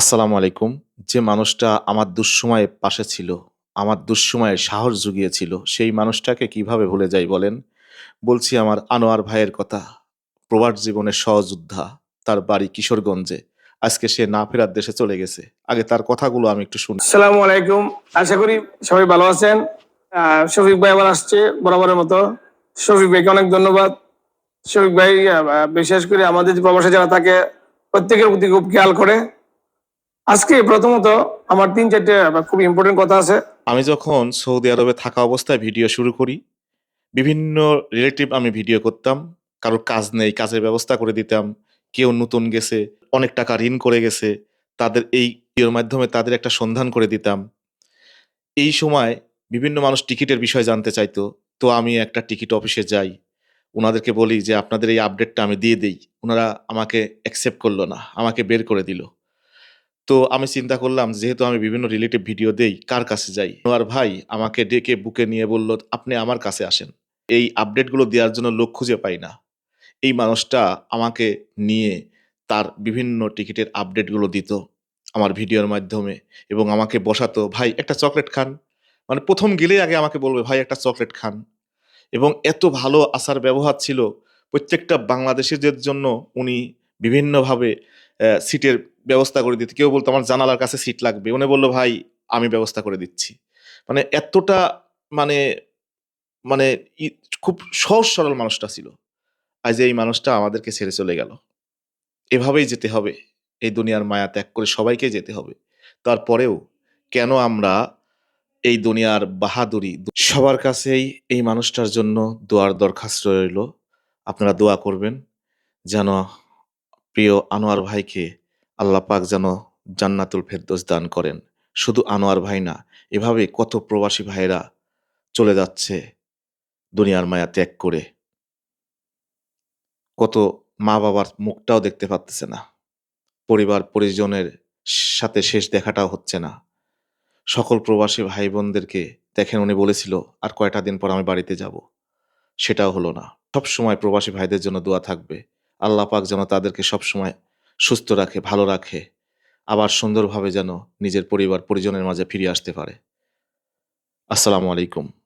আসসালামু আলাইকুম। যে মানুষটা আমার দুঃসময়ে পাশে ছিল, আমার দুঃসময়ে সাহস জুগিয়েছিল, সেই মানুষটাকে কীভাবে ভুলে যাই বলেন? বলছি আমার আনোয়ার ভাইয়ের কথা। প্রবাস জীবনের সহযোদ্ধা তার বাড়ি কিশোরগঞ্জে। আজকে সে না ফেরার দেশে চলে গেছে। আগে তার কথাগুলো আমি একটু শুনি। আসসালামু আলাইকুম। আশা করি সবাই ভালো আছেন। শফিক ভাই আবার আসছে বরাবরের মতো। শফিক ভাইকে অনেক ধন্যবাদ। শফিক ভাই বিশেষ করে আমাদের প্রবাসে যারা থাকে, প্রত্যেকের প্রতি খুব খেয়াল করে। আজকে প্রথমত আমার তিন চারটে খুব ইম্পর্টেন্ট কথা আছে। আমি যখন সৌদি আরবে থাকা অবস্থায় ভিডিও শুরু করি, বিভিন্ন রিলেটিভ আমি ভিডিও করতাম, কারোর কাজ নেই, কাজের ব্যবস্থা করে দিতাম, কেউ নতুন গেছে, অনেক টাকা ঋণ করে গেছে, তাদের এই ভিডিওর মাধ্যমে তাদের একটা সন্ধান করে দিতাম। এই সময় বিভিন্ন মানুষ টিকিটের বিষয় জানতে চাইতো, তো আমি একটা টিকিট অফিসে যাই ওনাদেরকে বলি যে, আপনাদের এই আপডেটটা আমি দিয়ে দিই। ওনারা আমাকে অ্যাকসেপ্ট করল না, আমাকে বের করে দিল। তো আমি চিন্তা করলাম, যেহেতু আমি বিভিন্ন রিলেটিভ ভিডিও দেই, কার কাছে যাই? আর ভাই আমাকে ডেকে বুকে নিয়ে বলল, আপনি আমার কাছে আসেন। এই আপডেটগুলো দেওয়ার জন্য লোক খুঁজে পাই না। এই মানুষটা আমাকে নিয়ে তার বিভিন্ন টিকিটের আপডেটগুলো দিত আমার ভিডিওর মাধ্যমে এবং আমাকে বসাতো, ভাই, একটা চকলেট খান। মানে প্রথম গেলেই আগে আমাকে বলবে, ভাই, একটা চকলেট খান। এবং এত ভালো আসার ব্যবহার ছিল, প্রত্যেকটা বাংলাদেশিদের জন্য উনি বিভিন্নভাবে সিটের ব্যবস্থা করে দিত। কেউ বলতো, আমার জানালার কাছে সিট লাগবে। উনি বলল, ভাই, আমি ব্যবস্থা করে দিচ্ছি। মানে এতটা মানে মানে খুব সহজ সরল মানুষটা ছিল। আজ এই মানুষটা আমাদেরকে ছেড়ে চলে গেল। এভাবেই যেতে হবে। এই দুনিয়ার মায়া ত্যাগ করে সবাইকে যেতে হবে। তারপরেও কেন আমরা এই দুনিয়ার বাহাদুরি, সবার কাছেই এই মানুষটার জন্য দোয়ার দরখাস্ত রইল। আপনারা দোয়া করবেন যেন প্রিয় আনোয়ার ভাইকে আল্লাহ পাক যেন জান্নাতুল ফেরদৌস দান করেন। শুধু আনোয়ার ভাই না, এভাবে কত প্রবাসী ভাইরা চলে যাচ্ছে দুনিয়ার মায়া ত্যাগ করে। কত মা বাবার মুখটাও দেখতে পাচ্ছে না। পরিবার, পরিজনের সাথে শেষ দেখাটাও হচ্ছে না। সকল প্রবাসী ভাই বোনদেরকে দেখেন, উনি বলেছিল, আর কয়টা দিন পর আমি বাড়িতে যাব? সেটাও হলো না। সব সময় প্রবাসী ভাইদের জন্য দোয়া থাকবে। আল্লাহ পাক যেন তাদেরকে সবসময় সুস্থ রাখে, ভালো রাখে, আবার সুন্দরভাবে যেন নিজের পরিবার, পরিজনের মাঝে ফিরে আসতে পারে। আসসালামু আলাইকুম।